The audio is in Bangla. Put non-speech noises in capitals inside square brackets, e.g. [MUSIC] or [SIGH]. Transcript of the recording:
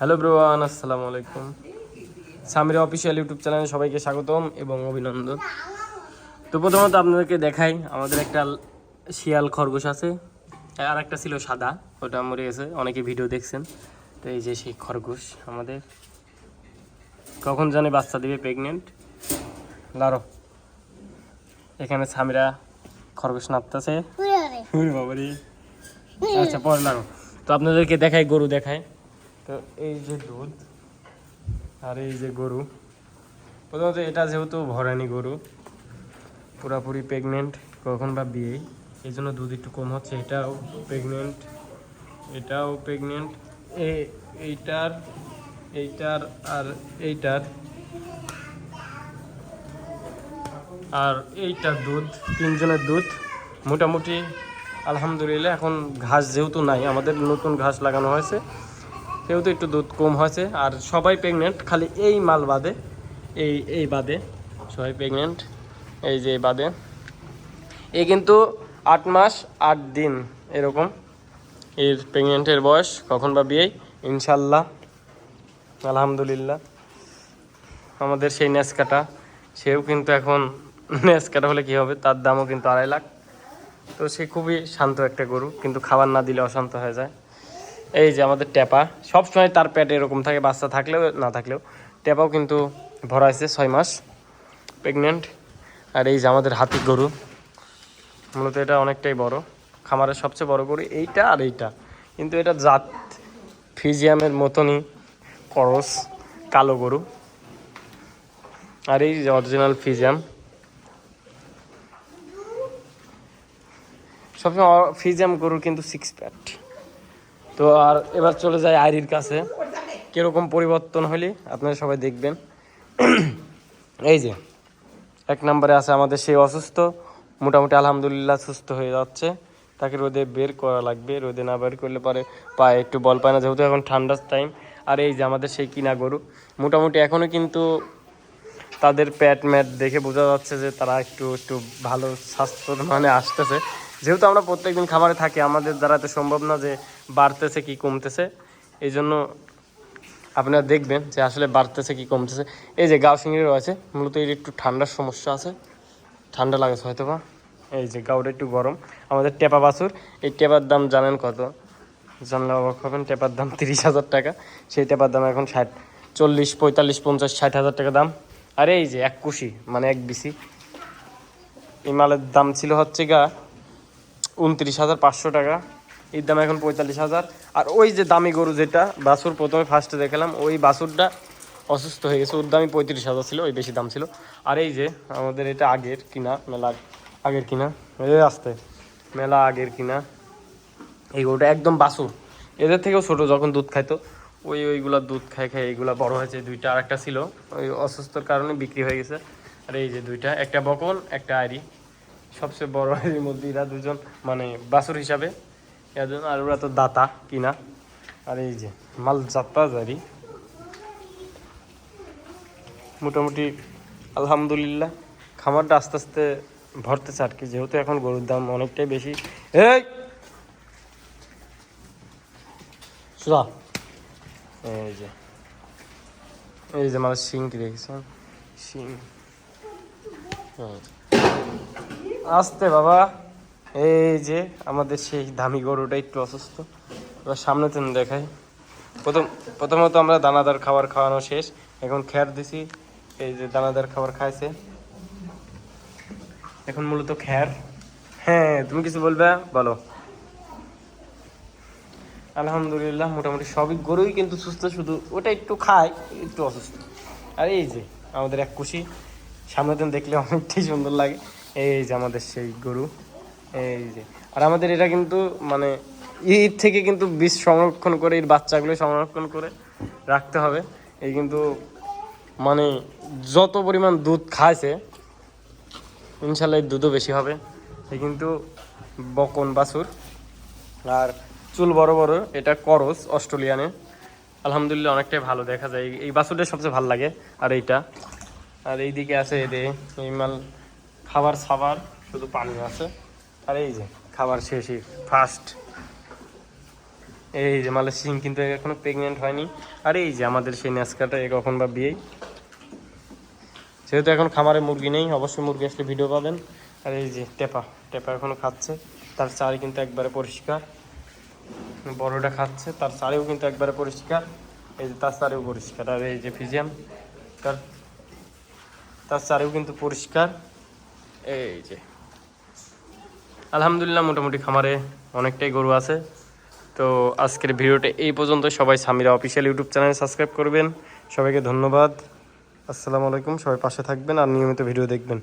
হ্যালো ব্রোয়ান আসসালামু আলাইকুম সামিরা অফিসিয়াল ইউটিউব চ্যানেলে সবাইকে স্বাগতম এবং অভিনন্দন। তো প্রথমত আপনাদেরকে দেখাই আমাদের একটা শিয়াল খরগোশ আছে। আর একটা ছিল সাদা ওটা মরে গেছে অনেকে ভিডিও দেখছেন। তো এই যে সেই খরগোশ আমাদের। কখন জানে বাচ্চা দিবে প্রেগনেন্ট লারো এখানে সামিরা খরগোশ নাপতেছে আচ্ছা পরে লারো তো আপনাদেরকে দেখাই গরু দেখায় তো এই যে দুধ আর এই যে গরু, প্রথমত এটা যেহেতু ভরানি গরু, পুরাপুরি প্রেগনেন্ট কখন বা বিয়ে এই জন্য দুধ একটু কম হচ্ছে, এটাও প্রেগনেন্ট এটাও প্রেগনেন্ট এইটার এইটার আর এইটার আর এইটার দুধ, তিনজনের দুধ, মোটামুটি আলহামদুলিল্লাহ এখন ঘাস যেহেতু নাই, আমাদের নতুন ঘাস লাগানো হয়েছে সেহেতু একটু দুধ কম হয়েছে। আর সবাই প্রেগনেন্ট খালি এই মাল বাদে, এই এই বাদে, সবাই প্রেগনেন্ট এই যে বাদে। এই কিন্তু আট মাস, আট দিন এরকম এর প্রেগনেন্টের বয়স, কখন বা বিয়ে ইনশাল্লাহ, আলহামদুলিল্লাহ। আমাদের সেই নেসকাটা সেও কিন্তু এখন নেসকাটা হলে কি হবে, তার দামও কিন্তু আড়াই লাখ। তো সে খুবই শান্ত একটা গরু, কিন্তু খাবার না দিলে অশান্ত হয়ে যায়। এই যে আমাদের ট্যাপা সব সময় তার পেটে এরকম থাকে, বাচ্চা থাকলেও, না থাকলেও। ট্যাপাও কিন্তু ভরা আছে ছয় মাস প্রেগনেন্ট আর এই যে আমাদের হাতি গরু, মূলত এটা অনেকটাই বড়, খামারের সবচেয়ে বড় গরু এইটা আর এইটা। কিন্তু এটা জাত ফিজিয়ামের মতনই করস, কালো গরু। আর এই যে অরিজিনাল ফিজিয়াম। সবসময় ফিজিয়াম গরুর কিন্তু সিক্স প্যাট তো আর এবার চলে যায় আইরির কাছে। কীরকম পরিবর্তন হলে আপনারা সবাই দেখবেন। এই যে, এক নম্বরে আছে আমাদের সেই অসুস্থ। মোটামুটি আলহামদুলিল্লাহ সুস্থ হয়ে যাচ্ছে। তাকে রোদে বের করা লাগবে। রোদে না বের করলে পরে পায়ে একটু বল পায় না, যেহেতু এখন ঠান্ডার টাইম আর এই যে আমাদের সেই কিনা গরু, মোটামুটি এখনও কিন্তু তাদের প্যাট ম্যাট দেখে বোঝা যাচ্ছে যে তারা একটু একটু ভালো স্বাস্থ্য মানে আসতেছে। যেহেতু আমরা প্রত্যেকদিন খাবারে থাকি, আমাদের দ্বারা তো সম্ভব না যে বাড়তেছে কি কমতেছে। এই জন্য আপনারা দেখবেন যে আসলে বাড়তেছে কি কমতেছে। এই যে গাও সিংড়ি রয়েছে, মূলত এর একটু ঠান্ডার সমস্যা আছে। ঠান্ডা লাগেছে হয়তো বা এই যে গাউটা একটু গরম। আমাদের টেপা বাছুর, এই টেপার দাম জানেন কত? জানলে অবাক হবেন, টেপার দাম তিরিশ হাজার টাকা। সেই টেপার দাম এখন ষাট, চল্লিশ, পঁয়তাল্লিশ, পঞ্চাশ, ষাট হাজার টাকা দাম। আর এই যে এক কুশি মানে এক বিসি। এই মালের দাম ছিল হচ্ছে গা উনত্রিশ হাজার পাঁচশো টাকা। এর দাম এখন পঁয়তাল্লিশ হাজার। আর ওই যে দামি গরু যেটা, বাছুর প্রথমে ফার্স্টে দেখালাম, ওই বাছুরটা অসুস্থ হয়ে গেছে। ওর দামই পঁয়ত্রিশ হাজার ছিল, ওই বেশি দাম ছিল। আর এই যে আমাদের এটা আগের কিনা মেলা আগের কিনা, এই আসতে, মেলা আগের কিনা, এই গরুটা একদম বাছুর। এদের থেকেও ছোট, যখন দুধ খাইতো, ওই ওইগুলা দুধ খাই খাই এইগুলা বড় হয়েছে। দুইটা আর একটা ছিল, ওই অসুস্থর কারণে বিক্রি হয়ে গেছে। আর এই যে দুইটা, একটা বকন একটা আইরি সবচেয়ে বড় [LAUGHS] এর মধ্যে এরা দুজন মানে বাছুর হিসাবে। এজন আর ওরা তো দাতা, কিনা। আর এই যে মাল যাত্রা জারি। মোটামুটি আলহামদুলিল্লাহ, খামারটা আস্তে আস্তে ভরতেছে আর কি যেহেতু এখন গরুর দাম অনেকটাই বেশি। এই! সুধা এই যে। এই যে আমার শিংটি দেখছেন? শিং। হুম। আসতে বাবা। এই যে আমাদের সেই দামি গরুটা একটু অসুস্থ। এবার সামনে তেন দেখাই। প্রথম, প্রথমত আমরা দানাদার খাবার খাওয়ানো শেষ। এখন খ্যার দিছি, এই যে দানাদার খাবার খাইছে। এখন মূলত খ্যার। হ্যাঁ তুমি কিছু বলবে? বলো। আলহামদুলিল্লাহ, মোটামুটি সবই গরুই কিন্তু সুস্থ, শুধু ওটা একটু খায়, একটু অসুস্থ। আর এই যে আমাদের এক কুশি সামনে দিন দেখলে অনেকটাই সুন্দর লাগে। এই যে আমাদের সেই গরু, এই যে। আর আমাদের এটা কিন্তু মানে ঈদ থেকে কিন্তু বীজ সংরক্ষণ করে এর বাচ্চাগুলো সংরক্ষণ করে রাখতে হবে। এই কিন্তু মানে যত পরিমাণ দুধ খাইছে, ইনশাল্লাহ দুধও বেশি হবে। এই কিন্তু বকন বাছুর আর চুল বড় বড়, এটা করস অস্ট্রেলিয়ানে। আলহামদুলিল্লাহ অনেকটাই ভালো দেখা যায়। এই- বাছুরটা সবচেয়ে ভালো লাগে। আর এইটা, আর এইদিকে আছে এদের এই মাল খাবার সাবার, শুধু পানি আছে। আর এই যে, খাবার শেষই ফার্স্ট এই যে মালের সিং কিন্তু এখনও প্রেগনেন্ট হয়নি। আর এই যে, আমাদের সেই ন্যাসকাটা, এ কখন বা বিয়েই। যেহেতু এখন খামারে মুরগি নেই, অবশ্যই মুরগি আসলে ভিডিও পাবেন। আর এই যে, টেপা টেপা এখনও খাচ্ছে। তার চারি কিন্তু একবারে পরিষ্কার। বড়টা খাচ্ছে, তার চারিও কিন্তু একবারে পরিষ্কার। এই যে, তার চারিও পরিষ্কার। আর এই যে, ফিজিয়াম, তার তার চারিও কিন্তু পরিষ্কার। এই যে আলহামদুলিল্লাহ মোটামুটি খামারে অনেকটাই গরু আছে। তো আজকের ভিডিওটা এই পর্যন্ত। সবাই স্বামীরা অফিসিয়াল ইউটিউব চ্যানেল সাবস্ক্রাইব করবেন। সবাইকে ধন্যবাদ। আসসালামু আলাইকুম। সবাই পাশে থাকবেন আর নিয়মিত ভিডিও দেখবেন।